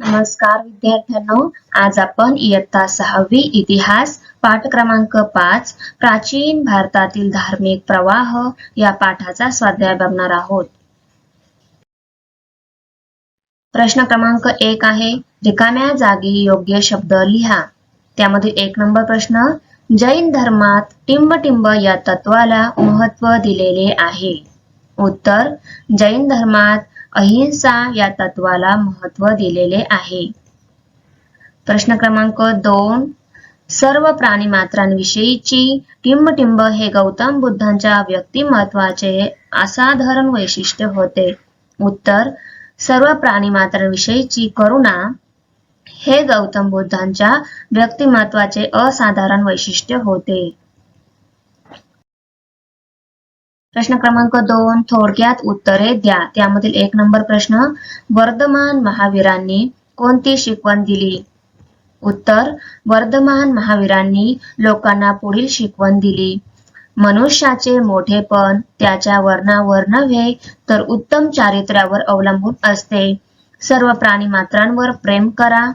नमस्कार विद्यार्थ्यांनो. आज आपण इयत्ता सहावी इतिहास पाठ क्रमांक पाच प्राचीन भारतातील धार्मिक प्रवाह या पाठाचा स्वाध्याय बघणार आहोत. प्रश्न क्रमांक एक आहे रिकाम्या जागी योग्य शब्द लिहा. त्यामध्ये एक नंबर प्रश्न जैन धर्मात टिंबटिंब या तत्वाला महत्त्व दिलेले आहे. उत्तर जैन धर्मात अहिंसा या तत्वाला महत्त्व दिलेले आहे. प्रश्न क्रमांक दोन. सर्व प्राणीमात्रांविषयीची टिंबटिंब हे गौतम बुद्धांच्या व्यक्तिमत्वाचे असाधारण वैशिष्ट्य होते. उत्तर सर्व प्राणीमात्रांविषयीची करुणा हे गौतम बुद्धांच्या व्यक्तिमत्वाचे असाधारण वैशिष्ट्य होते. प्रश्न क्रमांक दोन थोडक्यात उत्तरे द्या. त्यामधील एक नंबर प्रश्न वर्धमान महावीरांनी कोणती शिकवण दिली? उत्तर वर्धमान महावीरांनी लोकांना पुढील शिकवण दिली. मनुष्याचे मोठेपण त्याच्या वर्णावर नव्हे तर उत्तम चारित्र्यावर अवलंबून असते. सर्व प्राणी मात्रांवर प्रेम करा.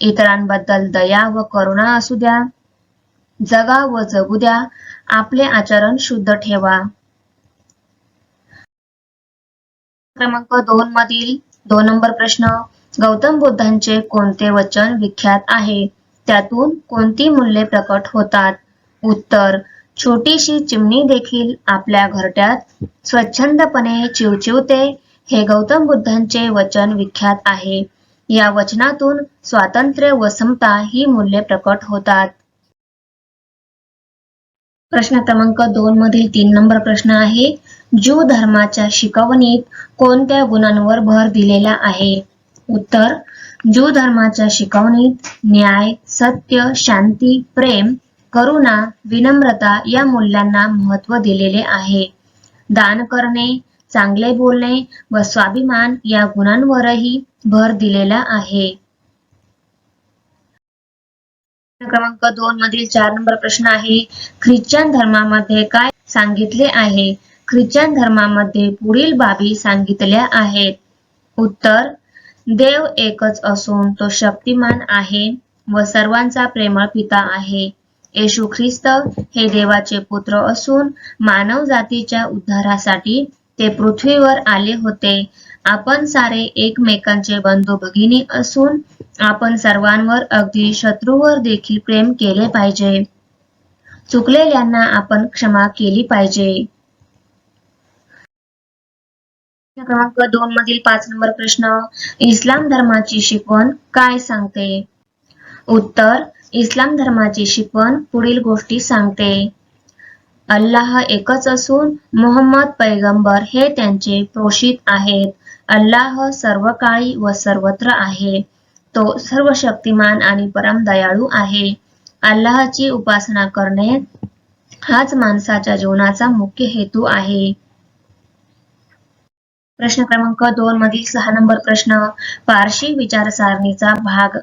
इतरांबद्दल दया व करुणा असू द्या. जगा व जगू द्या. आपले आचरण शुद्ध ठेवा. क्रमांक दोन मधील दोन नंबर प्रश्न गौतम बुद्धांचे कोणते वचन विख्यात आहे? त्यातून कोणती मूल्ये प्रकट होतात? उत्तर छोटीशी चिमणी देखील आपल्या घरट्यात स्वच्छंदपणे चिवचिवते हे गौतम बुद्धांचे वचन विख्यात आहे. या वचनातून स्वातंत्र्य व समता ही मूल्ये प्रकट होतात. प्रश्न क्रमांक दोन मधील तीन नंबर प्रश्न आहे ज्यू धर्माच्या शिकवणीत कोणत्या गुणांवर भर दिलेला आहे? उत्तर ज्यू धर्माच्या शिकवणीत न्याय सत्य शांती प्रेम करुणा विनम्रता या मूल्यांना महत्त्व दिलेले आहे. दान करणे चांगले बोलणे व स्वाभिमान या गुणांवरही भर दिलेला आहे. क्रमांक दोन मधील चार नंबर प्रश्न आहे ख्रिश्चन धर्मामध्ये काय सांगितले आहे? ख्रिश्चन धर्मामध्ये पुढील बाबी सांगितल्या आहेत. उत्तर देव एकच असून तो शक्तिमान आहे व सर्वांचा प्रेमळ पिता आहे. येशू ख्रिस्त हे देवाचे पुत्र असून मानव जातीच्या उद्धारासाठी ते पृथ्वीवर आले होते. आपण सारे एकमेकांचे बंधू भगिनी असून आपण सर्वांवर अगदी शत्रूवर देखील प्रेम केले पाहिजे. चुकलेल्यांना आपण क्षमा केली पाहिजे. क्रमांक दोन मधील पाच नंबर प्रश्न इस्लाम धर्माची शिकवण काय सांगते? उत्तर इस्लाम धर्माची शिकवण पुढील गोष्टी सांगते. अल्लाह एकच असून मोहम्मद पैगंबर हे त्यांचे प्रोषित आहेत. अल्लाह सर्व काळी व सर्वत्र आहे. तो सर्व शक्तिमान आणि परम दयाळू आहे. अल्लाहची उपासना करणे हाच माणसाच्या जीवनाचा मुख्य हेतू आहे. प्रश्न क्रमांक दोन मधील सहा नंबर प्रश्न पारशी विचारसारणीचा भाग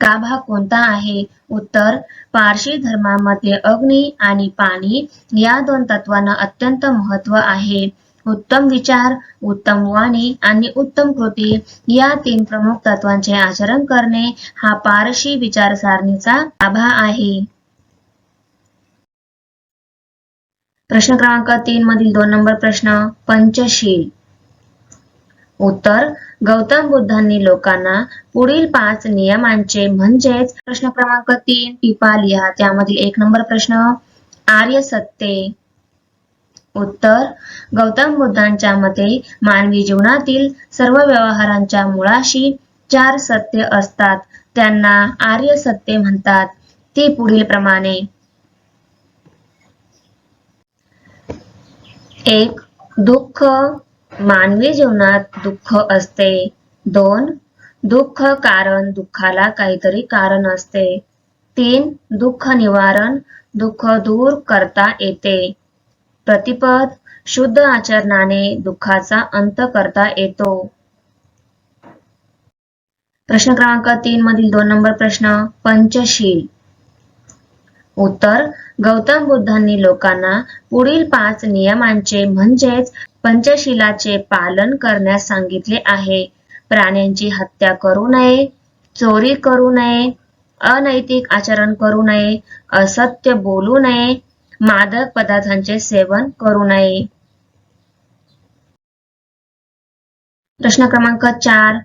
का भाग कोणता आहे? उत्तर पारशी धर्मामध्ये अग्नी आणि पाणी या दोन तत्वांना अत्यंत महत्त्व आहे. उत्तम विचार उत्तम वाणी आणि उत्तम कृती या तीन प्रमुख तत्वांचे आचरण करणे हा पारशी विचारसारणीचा आभा आहे. प्रश्न क्रमांक तीन मधील दोन नंबर प्रश्न पंचशील. उत्तर गौतम बुद्धांनी लोकांना पुढील पाच नियमांचे म्हणजेच प्रश्न क्रमांक तीन टिपा लिहा. त्यामधील एक नंबर प्रश्न आर्य सत्ते उत्तर. गौतम बुद्धांच्या मते मानवी जीवनातील सर्व व्यवहारांच्या मुळाशी चार सत्य असतात. त्यांना आर्य सत्य म्हणतात. ती पुढील प्रमाणे. एक दुःख. मानवी जीवनात दुःख असते. दोन दुःख कारण दुःखाला काहीतरी कारण असते. तीन दुःख निवारण. दुःख दूर करता येते. प्रतिपद शुद्ध आचरणाने दुःखाचा अंत करता येतो. प्रश्न क्रमांक तीन मधील दोन नंबर प्रश्न पंचशील. उत्तर गौतम बुद्धांनी लोकांना पुढील पाच नियमांचे म्हणजेच पंचशिलाचे पालन करण्यास सांगितले आहे. प्राण्यांची हत्या करू नये चोरी करू नये अनैतिक आचरण करू नये असत्य बोलू नये मादक पदार्थांचे सेवन करू नये. प्रश्न क्रमांक चार.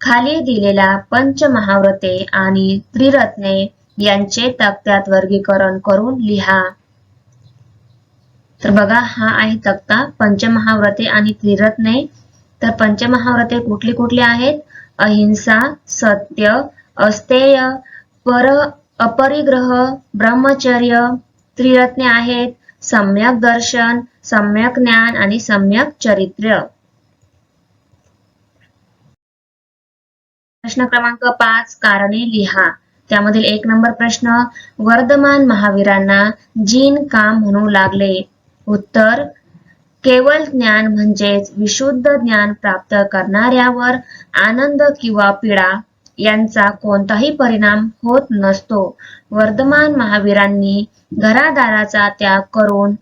खाली दिलेल्या पंचमहाव्रते आणि त्रिरत्ने यांचे तक्त्यात वर्गीकरण करून लिहा. तर बघा हा आहे तक्ता. पंचमहाव्रते आणि त्रिरत्ने. तर पंचमहाव्रते कुठली कुठली आहेत? अहिंसा सत्य अस्तेय पर अपरिग्रह ब्रह्मचर्य त्रिरत्ने आहेत. सम्यक दर्शन सम्यक ज्ञान आणि सम्यक चरित्र. प्रश्न क्रमांक पाच कारणे लिहा. त्यामधील एक नंबर प्रश्न वर्धमान महावीरांना जीन का म्हणू लागले? उत्तर केवळ ज्ञान म्हणजेच विशुद्ध ज्ञान प्राप्त करणाऱ्यावर आनंद किंवा पीडा यांचा कोणताही परिणाम होत नसतो. वर्धमान महावीरांनी घरादाराचा त्याग करून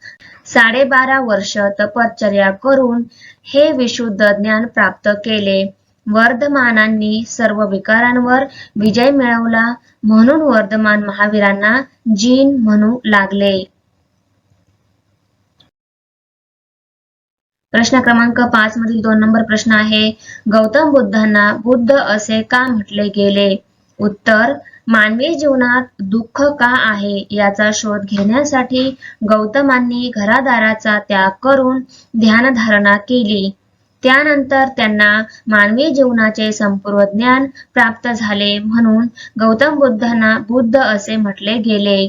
साडेबारा वर्ष तपश्चर्या करून हे विशुद्ध ज्ञान प्राप्त केले. वर्धमानांनी सर्व विकारांवर विजय मिळवला म्हणून वर्धमान महावीरांना जीन म्हणू लागले. प्रश्न क्रमांक पाच मधील दोन नंबर प्रश्न आहे गौतम बुद्धांना बुद्ध असे का म्हटले गेले? उत्तर मानवी जीवनात दुःख का आहे याचा शोध घेण्यासाठी गौतमांनी घरादाराचा त्याग करून ध्यानधारणा केली. त्यानंतर त्यांना मानवी जीवनाचे संपूर्ण ज्ञान प्राप्त झाले म्हणून गौतम बुद्धांना बुद्ध असे म्हटले गेले.